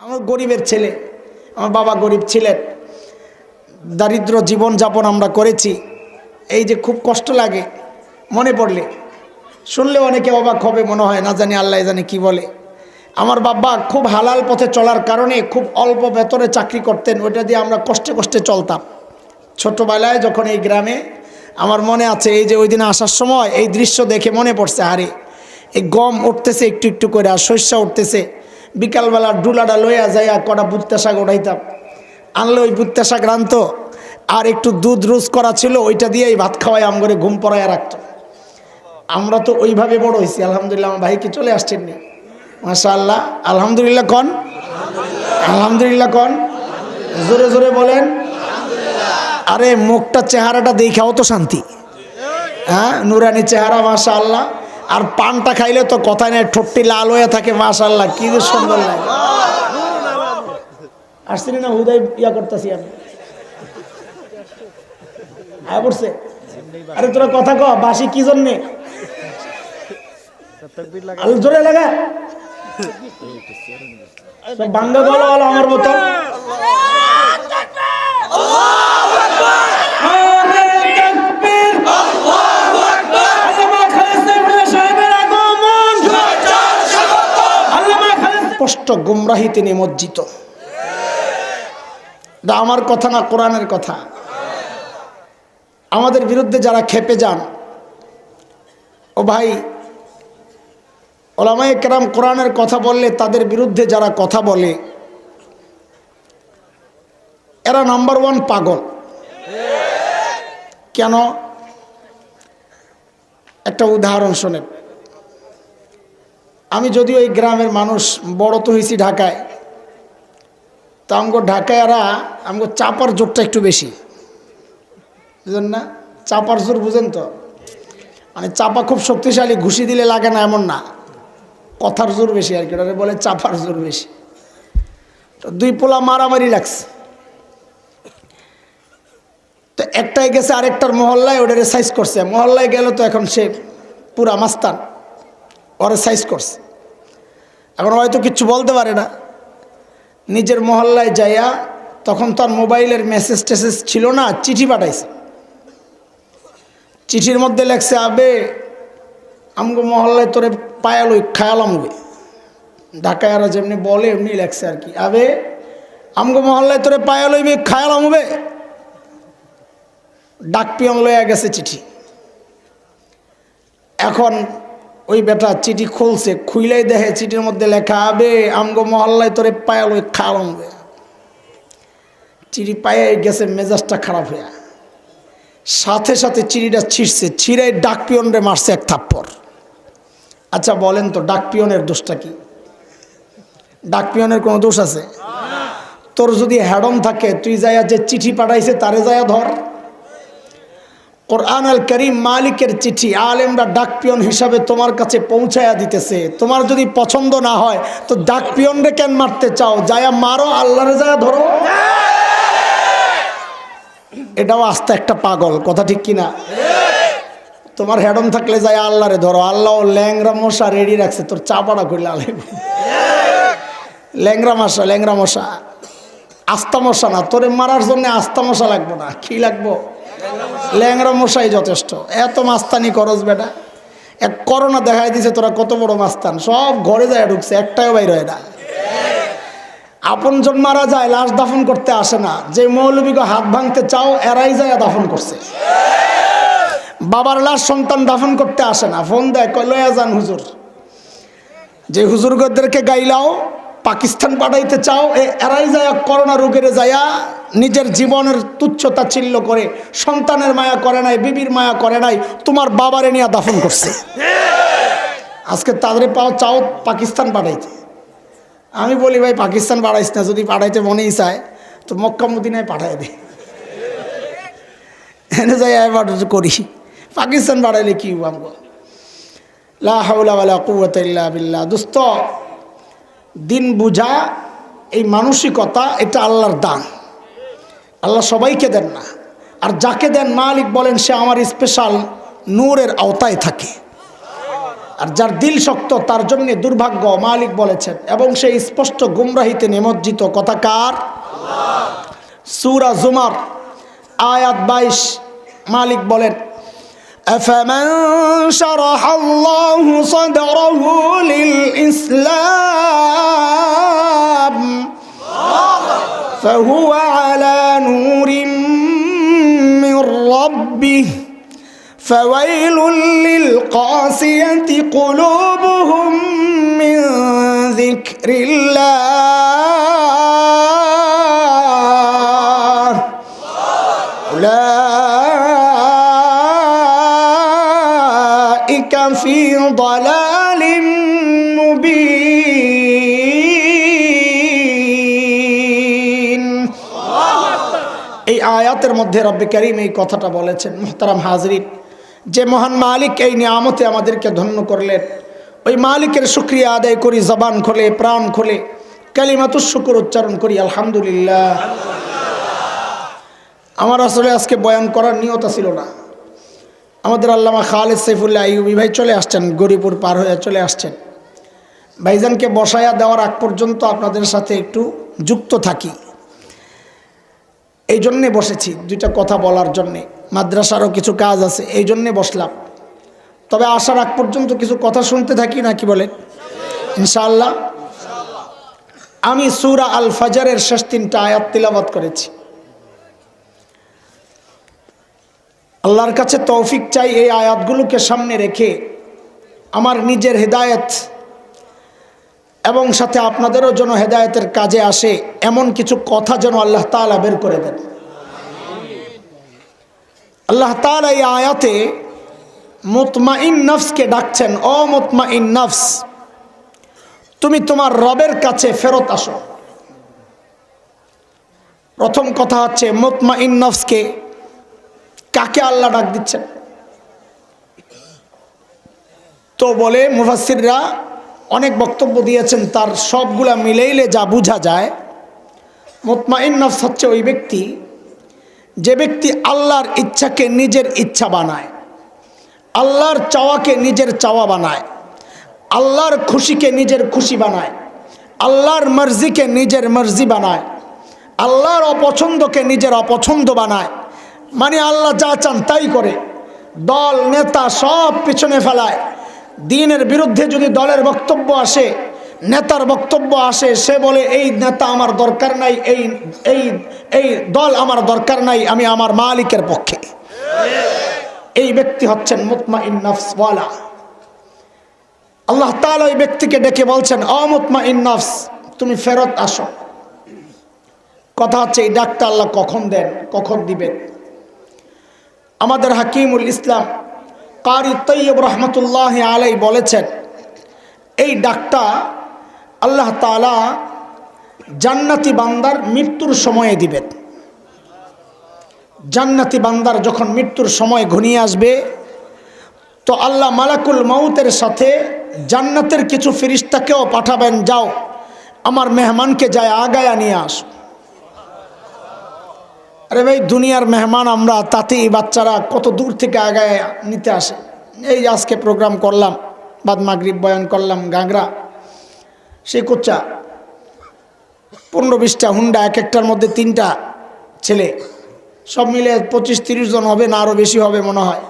আমার গরিবের ছেলে, আমার বাবা গরিব ছিলেন। দারিদ্র জীবন যাপন আমরা করেছি। এই যে খুব কষ্ট লাগে, মনে পড়লে। শুনলে অনেকে অবাক হবে, মনে হয়, না জানি আল্লাহ জানি কি বলে। আমার বাবা খুব হালাল পথে চলার কারণে খুব অল্প বেতনে চাকরি করতেন, ওইটা দিয়ে আমরা কষ্টে কষ্টে চলতাম। ছোটবেলায় যখন এই গ্রামে, আমার মনে আছে এই যে ওই দিন আসার সময়, এই দৃশ্য দেখে মনে পড়ছে, আরে, এই গম উঠতেছে, একটু একটু করে, আর শস্য উঠতেছে। বিকালবেলা ডুলাটা লইয়া যাইয়া কটা বুত্তা শাক উঠাইতাম আনলে ওই বুত্তা শাক রান্ত আর একটু দুধ রুজ করা ছিল, ওইটা দিয়েই ভাত খাওয়াই আম করে ঘুম পড়াইয়া রাখতো। আমরা তো ওইভাবে বড় হয়েছি আলহামদুলিল্লাহ, আমার ভাইকে চলে আসছেন নি। মাশা আল্লাহ আলহামদুলিল্লাহ কন? আলহামদুলিল্লাহ কন? জোরে জোরে বলেন। আরে মুখটা চেহারাটা দেখাও তো শান্তি। হ্যাঁ নুরানি চেহারা মাশা আল্লাহ আর পানটা খাইলে তো কথা নেই, ঠোঁটটি লাল হয়ে থাকে মাশা আল্লাহ কি সুন্দর লাগে। আসছিনি না হুদাই ইয়া করতেছি আমি। আয় পড়ছে? আরে তোরা কথা ক বাসি কি জন্যে? জোরে লাগা। বাঙ্গা আমার মতো। স্পষ্ট গুমরাহিতে নিমজ্জিত এটা আমার কথা না কোরআনের কথা। আমাদের বিরুদ্ধে যারা খেপে যান, ও ভাই, ওলামায়ে কেরাম কোরআনের কথা বললে তাদের বিরুদ্ধে যারা কথা বলে, এরা নাম্বার ওয়ান পাগল। কেন? একটা উদাহরণ শোনেন। আমি যদিও এই গ্রামের মানুষ, বড় তো হয়েছি ঢাকায়। তো আমগো ঢাকায় এরা আমগো চাপার জোরটা একটু বেশি। বুঝলেন না? চাপার জোর বুঝেন তো? মানে চাপা খুব শক্তিশালী, ঘুষি দিলে লাগে না এমন না। কথার জোর বেশি আর কি ওটাকে বলে চাপার জোর বেশি। তো দুই পোলা মারামারি লাগছে। তো একটাই গেছে আরেকটার মহল্লায়, ওটারে সাইজ করছে। মহল্লায় গেল তো এখন সে পুরা মাস্তান। ওরা সাইজ করছে। এখন হয়তো কিচ্ছু বলতে পারে না। নিজের মহল্লায় যাইয়া তখন তো আর মোবাইলের মেসেজ টেসেজ ছিল না, চিঠি পাঠাইছে। চিঠির মধ্যে লেখছে, আবে, আমগো মহল্লায় তোরে পায়ালই খায়ালামবে ঢাকায় আর যেমনি বলে, এমনি লেখছে আর কি, আবে, আমগো মহল্লায় তোরে পায়ালইবে খায়ালামবে ডাক পিয়ন লইয়া গেছে চিঠি। এখন ওই বেটা চিঠি খুলছে, খুইলাই দেখে চিঠির মধ্যে লেখা, আবে, আমগো মহল্লায় তোরে পায়ালই খায়ালামবে চিঠি পায়ে গেছে, মেজাজটা খারাপ হইয়া। সাথে সাথে চিড়িটা ছিঁড়ছে ছিঁড়ে ডাক পিয়নরে মারছে এক থাপ্পড়। আচ্ছা বলেন তো, ডাক পিয়নের দোষটা কি? ডাক পিয়নের কোনো দোষ আছে? তোর যদি হ্যাডম থাকে, তুই যাইয়া যে চিঠি পাঠাইছে, তারে যাইয়া ধর। কোরআন আল করিম মালিকের চিঠি, আলেমরা ডাক পিয়ন হিসাবে তোমার কাছে পৌঁছায়া দিতেছে। তোমার যদি পছন্দ না হয়, তো ডাক পিয়নরে কেন মারতে চাও? যায়া মারো, আল্লাহরে যায়া ধরো। এটাও আস্তে একটা পাগল, কথা ঠিক কিনা? তোমার হেডম থাকলে যাই আল্লাহরে ধরো। আল্লাহ ল্যাংরা মশা রেডি রাখছে, তোর চাপাড়া করলে আলে ল্যাংরা মশা ল্যাংরা মশা। আস্তা মশা না, তোরে মারার জন্য আস্তা মশা লাগবো না। কি লাগবো? ল্যাংরা মশাই যথেষ্ট। এত মাস্তানি করস বেটা। এক করোনা দেখাই দিছে, তোরা কত বড় মাস্তান। সব ঘরে যায় ঢুকছে, একটাও বাইর হয় না। আপনজন মারা যায়, লাশ দাফন করতে আসে না। যে মৌলবীকে হাত ভাঙতে চাও, এরাই যায় দাফন করছে। বাবার লাশ সন্তান দাফন করতে আসে না। ফোন দেয়, কয়, লয়া যান হুজুর। যে হুজুরগদেরকে গাইলাও পাকিস্তান পাঠাইতে চাও এরাই যায় করোনা রোগের যায়া নিজের জীবনের তুচ্ছতা চিল্ল করে, সন্তানের মায়া করে নাই, বিবির মায়া করে নাই, তোমার বাবারে নিয়ে দাফন করছে। আজকে তাদের পাও চাও পাকিস্তান পাঠাইতে। আমি বলি, ভাই, পাকিস্তান পাঠাইস না, যদি পাঠাইতে মনেই চায়, তো মক্কা মদিনায় পাঠাই দে। এনে যাই এবার করি। পাকিস্তান পাঠাইলে কি আমগো? লাউলা কুয়াতিল্লা বিল্লাহ। দোস্ত দিন বুঝা, এই মানসিকতা, এটা আল্লাহর দান। আল্লাহ সবাইকে দেন না। আর যাকে দেন মালিক বলেন, সে আমার স্পেশাল নূরের আওতায় থাকে। আর যার দিল শক্ত, তার জন্য দুর্ভাগ্য, মালিক বলেছেন। এবং সেই স্পষ্ট গুমরাহিতে নিমজ্জিত কথাকার সুরা জুমার আয়াত বাইশ, মালিক বলেন أفمن شرح الله صدره للإسلام فهو على نور من ربه فويل للقاسية قلوبهم من ذكر الله. মধ্যে রব্বে করিম এই কথাটা বলেছেন, মোহতারাম হাজরিন। যে মহান মালিক এই নিয়ামতে আমাদেরকে ধন্য করলেন। ওই মালিকের শুক্রিয়া আদায় করি, জবান খোলে, প্রাণ খোলে কালিমাতুর শুকুর উচ্চারণ করি, আলহামদুলিল্লাহ। আমার আসলে আজকে বয়ান করার নিয়ত ছিল না। আমাদের আল্লামা খালেদ সাইফুল্লাহ আইউবি ভাই চলে আসছেন, গরিপুর পার হয়ে চলে আসছেন। ভাইজানকে বসায়া দেওয়ার আগ পর্যন্ত আপনাদের সাথে একটু যুক্ত থাকি। এই জন্যে বসেছি দুইটা কথা বলার জন্যে। মাদ্রাসারও কিছু কাজ আছে, এই জন্যে বসলাম। তবে আসার আগ পর্যন্ত কিছু কথা শুনতে থাকি না কি বলে ইনশাআল্লাহ। আমি সুরা আল ফাজারের শেষ তিনটা আয়াত তিলাবাত করেছি। আল্লাহর কাছে তৌফিক চাই এই আয়াতগুলোকে সামনে রেখে আমার নিজের হেদায়েত এবং সাথে আপনাদেরও যেন হেদায়তের কাজে আসে, এমন কিছু কথা যেন আল্লাহ তালা বের করে দেন। আল্লাহ তালা এই আয়াতে মুতমাইন নফসকে ডাকছেন, ও মুতমাইন নফস, তুমি তোমার রবের কাছে ফেরত আসো। প্রথম কথা হচ্ছে মুতমাইন নফসকে কাকে আল্লাহ ডাক দিচ্ছেন? তো বলে মুফাসিররা অনেক বক্তব্য দিয়েছেন, তার সবগুলা মিলেইলে যা বোঝা যায়, মোতমাইন নফস হচ্ছে ওই ব্যক্তি, যে ব্যক্তি আল্লাহর ইচ্ছাকে নিজের ইচ্ছা বানায়, আল্লাহর চাওয়াকে নিজের চাওয়া বানায়, আল্লাহর খুশিকে নিজের খুশি বানায়, আল্লাহর মর্জিকে নিজের মর্জি বানায়, আল্লাহর অপছন্দকে নিজের অপছন্দ বানায় মানে আল্লাহ যা চান তাই করে, দল, নেতা সব পিছনে ফেলায়। দিনের বিরুদ্ধে যদি দলের বক্তব্য আসে, নেতার বক্তব্য আসে, সে বলে, এই নেতা আমার দরকার নাই, এই এই এই দল আমার দরকার নাই, আমি আমার মালিকের পক্ষে। এই ব্যক্তি হচ্ছেন মুতমা ইন্নফসওয়ালা আল্লাহ তালা ওই ব্যক্তিকে ডেকে বলছেন অমুতমা ইন্নফস তুমি ফেরত আসো। কথা হচ্ছে, এই ডাকটা আল্লাহ কখন দেন, কখন দিবেন? আমাদের হাকিমুল ইসলাম কারি তৈয়ব রহমতুল্লাহ আলাই বলেছেন, এই ডাকটা আল্লাহ তালা জান্নাতি বান্দার মৃত্যুর সময়ে দিবেন। জান্নাতি বান্দার যখন মৃত্যুর সময় ঘনিয়ে আসবে, তো আল্লাহ মালাকুল মৌতের সাথে জান্নাতের কিছু ফিরিস্তাকেও পাঠাবেন, যাও, আমার মেহমানকে যায় আগায়া নিয়ে আস। আরে ভাই, দুনিয়ার মেহমান আমরা, তাতেই বাচ্চারা কত দূর থেকে আগায় নিতে আসে। এই আজকে প্রোগ্রাম করলাম, বাদ মাগরিব বয়ান করলাম গাংরা সেই কোচ্চা, পনেরো বিশটা হুন্ডা এক একটার মধ্যে তিনটা ছেলে, সব মিলে পঁচিশ তিরিশ জন হবে না আরও বেশি হবে মনে হয়।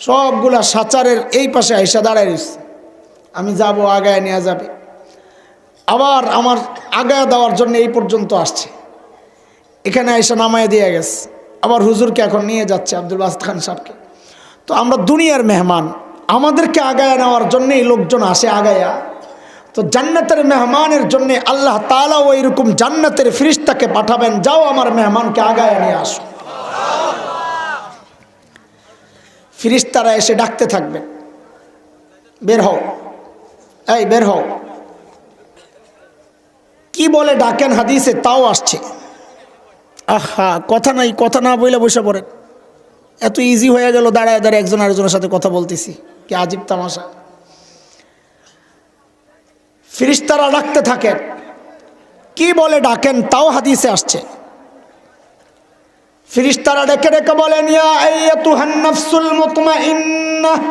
সবগুলা সাচারের এই পাশে আইসা দাঁড়ায় রয়েছে। আমি যাব, আগায় নেওয়া যাবে। আবার আমার আগায় দেওয়ার জন্য এই পর্যন্ত আসছে। এখানে এসে নামায় দিয়ে গেছে। আবার হুজুরকে এখন নিয়ে যাচ্ছে আব্দুল বাসদ খান সাহেবকে। তো আমরা দুনিয়ার মেহমান, আমাদেরকে আগায় নেওয়ার জন্য এই লোকজন আসে আগায়া। তো জান্নাতের মেহমানের জন্যে আল্লাহ তালাও এইরকম জান্নাতের ফিরিস্তাকে পাঠাবেন, যাও আমার মেহমানকে আগায় নিয়ে আসো। ফিরিস্তারা এসে ডাকতে থাকবেন বের হও। এই, বের হও। কি বলে ডাকেন হাদিসে? তাও আসছে। আহা, কথা নাই, কথা না বইলে বসে পড়েন। এত ইজি হয়ে গেল দাঁড়ায় দাঁড়ায় একজন আরেকজনের সাথে কথা বলতেছি কি আজীব তামাশা ফিরিস্তারা ডাকতে থাকেন কি বলে ডাকেন তাও হাদিসে আসছে ফিরিস্তারা ডেকে ডেকে বলেন ইয়া আইয়াতুহান নাফসুল মুতমাইন্নাহ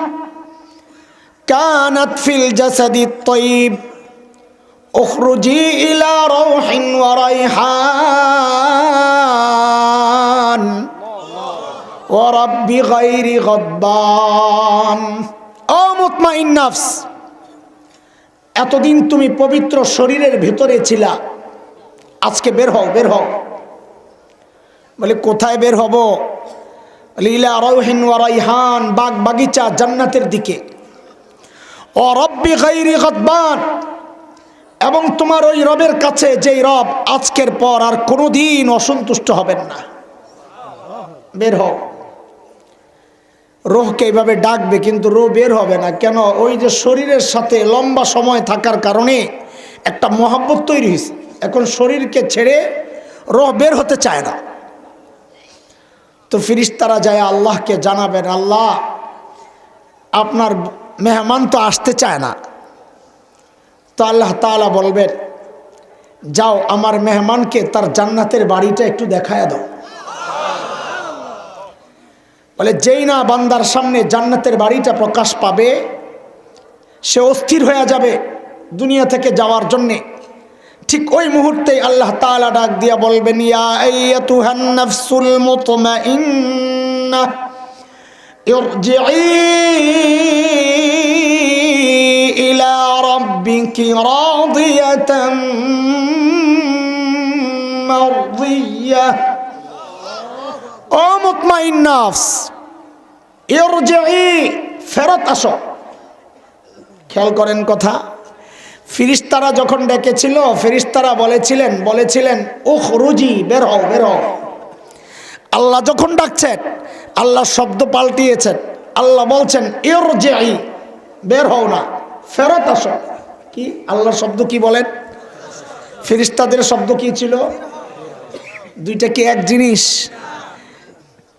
كانت في الجسد الطيب اخرجي إلى روح وريحان এতদিন তুমি পবিত্র শরীরের ভেতরে ছিলা, আজকে বের হও বের হও। বলে, কোথায় বের হব? লীলা রৌহিন রাইহান, বাগ বাগিচা জান্নাতের দিকে। ও রব্বি গাইরি এবং তোমার ওই রবের কাছে যেই রব, আজকের পর আর কোনো দিন অসন্তুষ্ট হবেন না। বের হও। রোহকে এইভাবে ডাকবে কিন্তু রোহ বের হবে না। কেন? ওই যে শরীরের সাথে লম্বা সময় থাকার কারণে একটা মহাব্বত তৈরি হয়েছে। এখন শরীরকে ছেড়ে রোহ বের হতে চায় না। তো ফিরিস্তারা যায়, আল্লাহকে জানাবেন, আল্লাহ, আপনার মেহমান তো আসতে চায় না। তো আল্লাহ তালা বলবেন, যাও, আমার মেহমানকে তার জান্নাতের বাড়িটা একটু দেখায় দাও। বলে, যেই না বান্দার সামনে জান্নাতের বাড়িটা প্রকাশ পাবে, সে অস্থির হয়ে যাবে দুনিয়া থেকে যাওয়ার জন্যে। ঠিক ওই মুহূর্তেই আল্লাহ তালা ডাক দিয়া বলবেন, ইয়া ফেরত আসো। খেয়াল করেন কথা, ফিরিস্তারা যখন ডেকেছিল, ফিরিস্তারা বলেছিলেন বলেছিলেন উখ রুজি বের হও বের হও। আল্লাহ যখন ডাকছেন, আল্লাহ শব্দ পাল্টিয়েছেন, আল্লাহ বলছেন ইরজিই বের হও না, ফেরত আসো। কি? আল্লাহর শব্দ কি বলেন? ফিরিস্তাদের শব্দ কি ছিল? দুইটা কি এক জিনিস?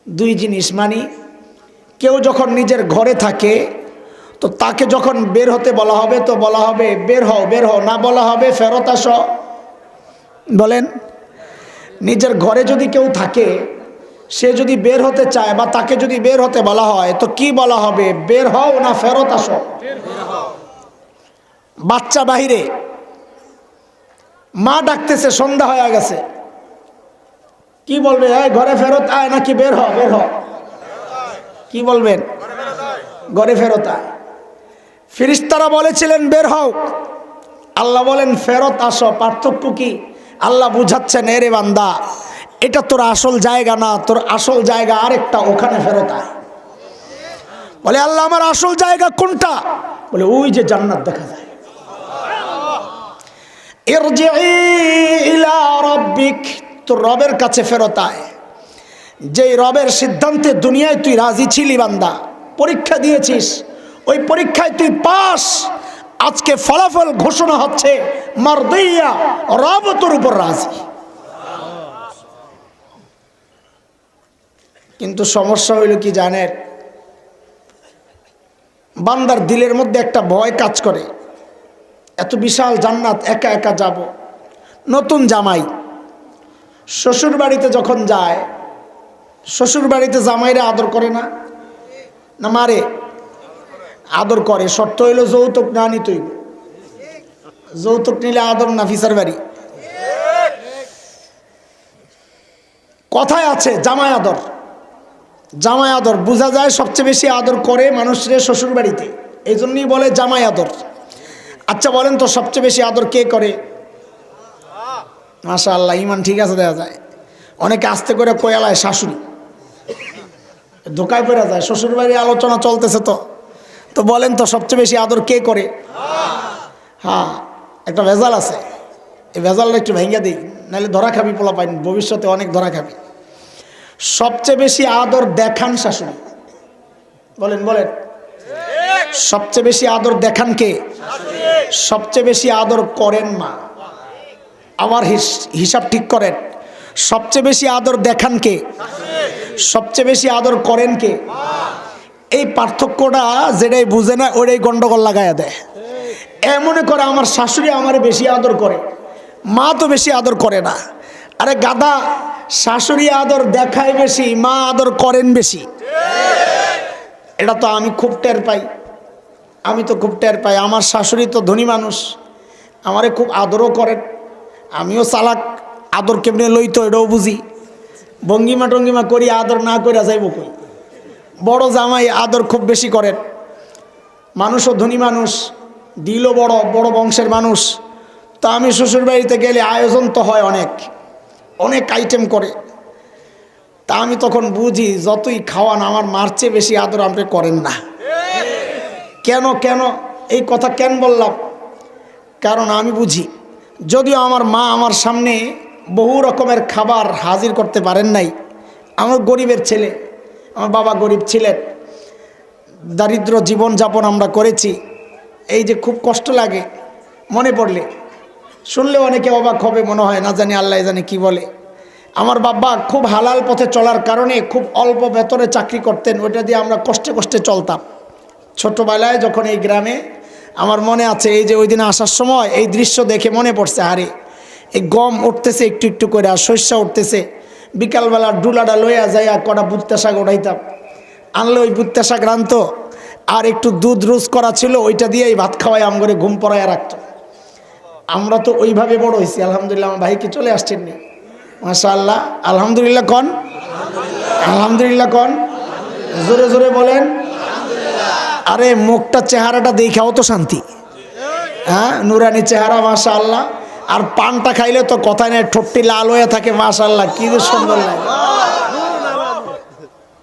দুই জিনিস মানি, কেউ যখন নিজের ঘরে থাকে, তো তাকে যখন বের হতে বলা হবে, তো বলা হবে, বের হও বের হও। না বলা হবে, ফেরত আস। বলেন, নিজের ঘরে যদি কেউ থাকে, সে যদি বের হতে চায় বা তাকে যদি বের হতে বলা হয়, তো কি বলা হবে? বের হও না ফেরত আসো। বাচ্চা বাহিরে, মা ডাকতেছে, সন্ধ্যা হয়ে গেছে। কি বলবে? এই ঘরে ফেরত আয় নাকি বের হ বের হ। কি বলবেন? ঘরে ফেরত আয়। ফিরিস্তারা বলেছিলেন, বের হও। আল্লাহ বলেন, ফেরত আসো। পার্থক্য কি? আল্লাহ বুঝাচ্ছেন এরে বান্দা, এটা তোর আসল জায়গা না, তোর আসল জায়গা আরেকটা, ওখানে ফেরত আয়। বলে, আল্লাহ, আমার আসল জায়গা কোনটা? বলে, ওই যে জান্নাত দেখা যায়। ইরজিই ইলা রাব্বিক। তোর রবের কাছে ফেরত আয়। যেই রবের সিদ্ধান্তে দুনিয়ায় তুই রাজি ছিলি বান্দা, পরীক্ষা দিয়েছিস, ওই পরীক্ষায় তুই পাস। আজকে ফলাফল ঘোষণা হচ্ছে মারদইয়া রব তোর উপর রাজি। কিন্তু সমস্যা হইল কি জানেন? বান্দার দিলের মধ্যে একটা ভয় কাজ করে। এত বিশাল জান্নাত, একা একা যাব। নতুন জামাই। শ্বশুর বাড়িতে যখন যায় শ্বশুর বাড়িতে জামাইরা আদর করে না? না মারে? আদর করে। শর্ত হইল যৌতুক না নিতই যৌতুক নিলে আদর না ফিসার বাড়ি? কথায় আছে, জামাই আদর। জামাই আদর। বোঝা যায় সবচেয়ে বেশি আদর করে মানুষরে শ্বশুর বাড়িতে এই জন্যই বলে জামাই আদর। আচ্ছা বলেন তো সবচেয়ে বেশি আদর কে করে? মাশা আল্লাহ ইমান ঠিক আছে দেখা যায়। অনেকে আস্তে করে কোয়ালায় শাশুড়ি, ধোকায় পড়ে যায় শ্বশুর বাড়ির আলোচনা চলতেছে তো। তো বলেন তো, সবচেয়ে বেশি আদর কে করে? হ্যাঁ একটা ভেজাল আছে। এই ভেজালটা একটু ভেঙে দিই, নাহলে ধরা খাবি পোলা পাইনি, ভবিষ্যতে অনেক ধরা খাবি। সবচেয়ে বেশি আদর দেখান শাশুড়ি। বলেন বলেন। সবচেয়ে বেশি আদর দেখান কে? সবচেয়ে বেশি আদর করেন মা। আমার হিস- হিসাব ঠিক করেন। সবচেয়ে বেশি আদর দেখান কে? সবচেয়ে বেশি আদর করেন কে? এই পার্থক্যটা যেটাই বুঝে না ওটাই গন্ডগোল লাগাইয়া দেয়। এমনে করে আমার শাশুড়ি আমারে বেশি আদর করে, মা তো বেশি আদর করে না। আরে গাদা শাশুড়ি আদর দেখায় বেশি, মা আদর করেন বেশি। এটা তো আমি খুব টের পাই। আমি তো খুব টের পাই। আমার শাশুড়ি তো ধনী মানুষ, আমারে খুব আদরও করেন। আমিও চালাক আদর কেমনে লইতো এটাও বুঝি। ভঙ্গিমা টঙ্গিমা করি, আদর না করে যাইব কই? বড় জামাই আদর খুব বেশি করেন। মানুষও ধনী মানুষ, দিলও বড় বড় বংশের মানুষ। তা আমি শ্বশুর বাড়িতে গেলে আয়োজন তো হয় অনেক অনেক আইটেম করে। তা আমি তখন বুঝি যতই খাওয়ান, আমার মার চেয়ে বেশি আদর আপনি করেন না। কেন কেন? এই কথা কেন বললাম? কারণ আমি বুঝি যদিও আমার মা আমার সামনে বহু রকমের খাবার হাজির করতে পারেন নাই। আমার গরিবের ছেলে, আমার বাবা গরিব ছিলেন। দারিদ্র জীবনযাপন আমরা করেছি। এই যে খুব কষ্ট লাগে, মনে পড়লে। শুনলে অনেকে অবাক হবে, মনে হয় না জানি আল্লাহ জানি কি বলে। আমার বাবা খুব হালাল পথে চলার কারণে খুব অল্প বেতনে চাকরি করতেন, ওইটা দিয়ে আমরা কষ্টে কষ্টে চলতাম। ছোটবেলায় যখন এই গ্রামে আমার মনে আছে এই যে ওই দিনে আসার সময় এই দৃশ্য দেখে মনে পড়ছে, আরে, এই গম উঠতেছে, একটু একটু করে, আর শস্য উঠতেছে। বিকালবেলা ডুলাটা লইয়া যাইয়া কটা বুত্তা শাক উঠাইতাম। আনলে ওই বুত্তা শাক রানতো আর একটু দুধ রোজ করা ছিল, ওইটা দিয়েই ভাত খাওয়াই আম করে ঘুম পড়াইয়া রাখতো। আমরা তো ওইভাবে বড় হয়েছি আলহামদুলিল্লাহ আমার ভাইকে চলে আসছেননি। মাশা আল্লাহ আলহামদুলিল্লাহ কন? আলহামদুলিল্লাহ কন? জোরে জোরে বলেন। আরে মুখটা চেহারাটা দেখাও তো শান্তি। হ্যাঁ? নুরানি চেহারা মাশা আল্লাহ আর পানটা খাইলে তো কথা নেই, ঠোঁটটি লাল হয়ে থাকে মাশা আল্লাহ কি সুন্দর লাগে।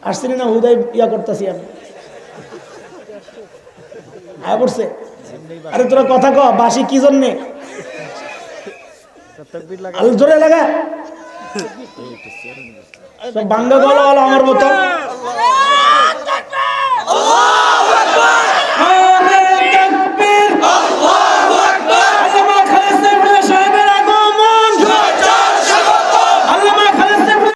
আসছিনি না হুদাই ইয়া করতেছি আমি? আয় আরে তোরা কথা ক বাসি কি জন্যে? আলু ধরে লাগা। বাঙ্গা গলা আমার মতো।